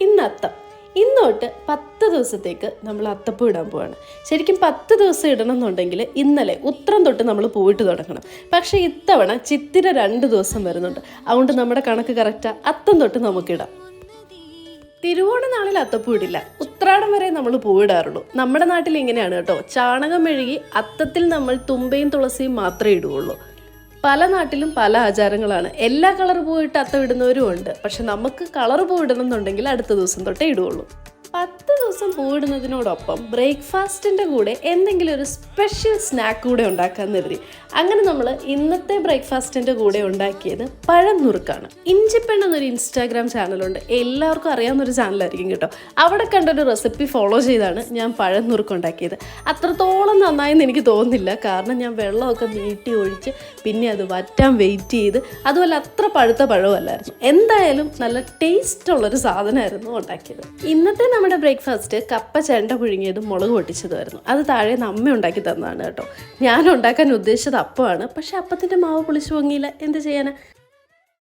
ഇന്ന് അത്തം. ഇന്നോട്ട് പത്ത് ദിവസത്തേക്ക് നമ്മൾ അത്തപ്പൂ ഇടാൻ പോവാണ്. ശരിക്കും പത്ത് ദിവസം ഇടണം എന്നുണ്ടെങ്കിൽ ഇന്നലെ ഉത്രം തൊട്ട് നമ്മൾ പോയിട്ട് തുടങ്ങണം. പക്ഷേ ഇത്തവണ ചിത്തിര രണ്ട് ദിവസം വരുന്നുണ്ട്. അതുകൊണ്ട് നമ്മുടെ കണക്ക് കറക്റ്റാ അത്തം തൊട്ട് നമുക്കിടാം തിരുവോണ നാളിൽ അത്തപ്പൂ ഇടില്ല. ഉത്രാടം വരെ നമ്മൾ പൂവിടാറുള്ളൂ നമ്മുടെ നാട്ടിൽ ഇങ്ങനെയാണ് കേട്ടോ. ചാണകം മെഴുകി അത്തത്തിൽ നമ്മൾ തുമ്പയും തുളസിയും മാത്രമേ ഇടുകയുള്ളൂ. പല നാട്ടിലും പല ആചാരങ്ങളാണ്. എല്ലാ കളർ പൂവിട്ട് അത്തം ഇടുന്നവരും ഉണ്ട്. പക്ഷെ നമുക്ക് കളർ പൂ ഇടണം എന്നുണ്ടെങ്കിൽ അടുത്ത ദിവസം തൊട്ടേ ഇടുകയുള്ളൂ പത്ത് ദിവസം പോയിടുന്നതിനോടൊപ്പം ബ്രേക്ക്ഫാസ്റ്റിന്റെ കൂടെ എന്തെങ്കിലും ഒരു സ്പെഷ്യൽ സ്നാക്ക് കൂടെ ഉണ്ടാക്കാൻ കരുതി അങ്ങനെ നമ്മൾ ഇന്നത്തെ ബ്രേക്ക്ഫാസ്റ്റിന്റെ കൂടെ ഉണ്ടാക്കിയത് പഴം നുറുക്കാണ്. ഇഞ്ചിപ്പെണ്ണ എന്നൊരു ഇൻസ്റ്റാഗ്രാം ചാനലുണ്ട്. എല്ലാവർക്കും അറിയാവുന്ന ഒരു ചാനലായിരിക്കും കേട്ടോ. അവിടെ കണ്ടൊരു റെസിപ്പി ഫോളോ ചെയ്താണ് ഞാൻ പഴം നുറുക്ക് ഉണ്ടാക്കിയത് അത്രത്തോളം നന്നായെന്ന് എനിക്ക് തോന്നുന്നില്ല. കാരണം ഞാൻ വെള്ളമൊക്കെ നീട്ടി ഒഴിച്ച് പിന്നെ അത് വറ്റാൻ വെയിറ്റ് ചെയ്ത് അതുപോലെ അത്ര പഴുത്ത പഴമല്ലായിരുന്നു എന്തായാലും നല്ല ടേസ്റ്റ് ഉള്ളൊരു സാധനമായിരുന്നു ഉണ്ടാക്കിയത്. ഇന്നത്തെ നമ്മുടെ ബ്രേക്ക്ഫാസ്റ്റ് കപ്പ ചെണ്ട പുഴുങ്ങിയതും മുളക് പൊട്ടിച്ചതുമായിരുന്നു. അത് താഴെ നമ്മ ഉണ്ടാക്കി തന്നതാണ് കേട്ടോ. ഞാൻ ഉണ്ടാക്കാൻ ഉദ്ദേശിച്ചത് അപ്പമാണ്. പക്ഷെ അപ്പത്തിന്റെ മാവ് പൊളിച്ചു പൊങ്ങിയില്ല. എന്ത് ചെയ്യാനാ?